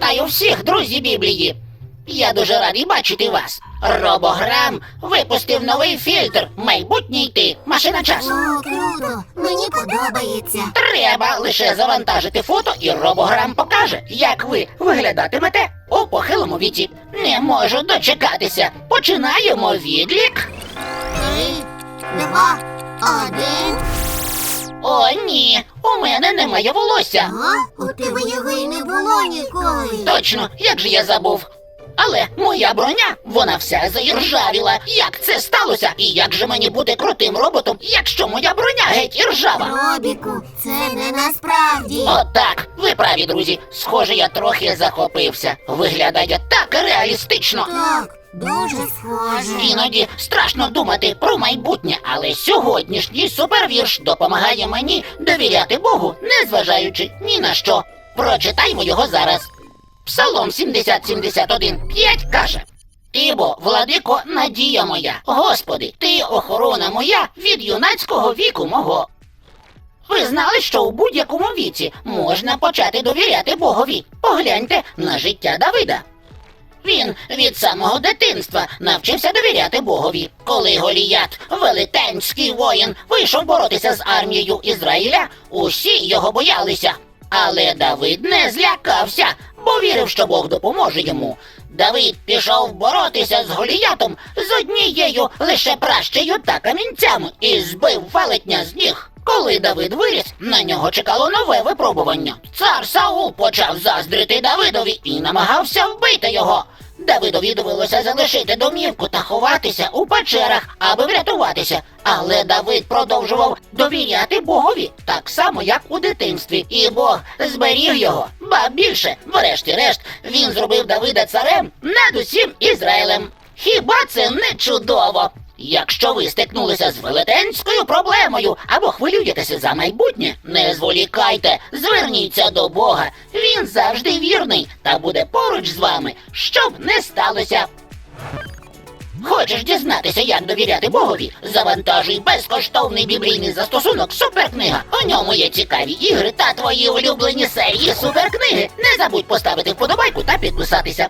Вітаю всіх, друзі Біблії! Я дуже радий бачити вас. Робограм випустив новий фільтр Майбутній ти. Машина часу. О, круто! Мені подобається. Треба лише завантажити фото, і робограм покаже, як ви виглядатимете у похилому віці. Не можу дочекатися. Починаємо відлік. Три, два, один. О, ні, у мене немає волосся. А? У тебе його й не було ніколи. Точно, як же я забув. Але моя броня, вона вся заіржавіла. Як це сталося? І як же мені бути крутим роботом, якщо моя броня геть іржава? Робіку, це не насправді. Отак, ви праві, друзі. Схоже, я трохи захопився. Виглядає так реалістично. Так, дуже схоже. Іноді страшно думати про майбутнє, але сьогоднішній супервірш допомагає мені довіряти Богу, незважаючи ні на що. Прочитаймо його зараз. Псалом 7071 5 каже. Ти бо, владико, надія моя, Господи, ти охорона моя від юнацького віку мого. Ви знали, що у будь-якому віці можна почати довіряти Богові. Погляньте на життя Давида. Він від самого дитинства навчився довіряти Богові. Коли Голіят, велетенський воїн, вийшов боротися з армією Ізраїля, усі його боялися. Але Давид не злякався, бо вірив, що Бог допоможе йому. Давид пішов боротися з Голіятом з однією лише пращею та камінцями і збив велетня з ніг. Коли Давид виріс, на нього чекало нове випробування. Цар Саул почав заздрити Давидові і намагався вбити його. Давидові довелося залишити домівку та ховатися у печерах, аби врятуватися. Але Давид продовжував довіряти Богові, так само, як у дитинстві, і Бог зберіг його. Ба більше, врешті-решт, він зробив Давида царем над усім Ізраїлем. Хіба це не чудово? Якщо ви стикнулися з велетенською проблемою або хвилюєтеся за майбутнє, не зволікайте, зверніться до Бога. Він завжди вірний та буде поруч з вами, щоб не сталося. Хочеш дізнатися, як довіряти Богові? Завантажуй безкоштовний біблійний застосунок Суперкнига. У ньому є цікаві ігри та твої улюблені серії суперкниги. Не забудь поставити вподобайку та підписатися.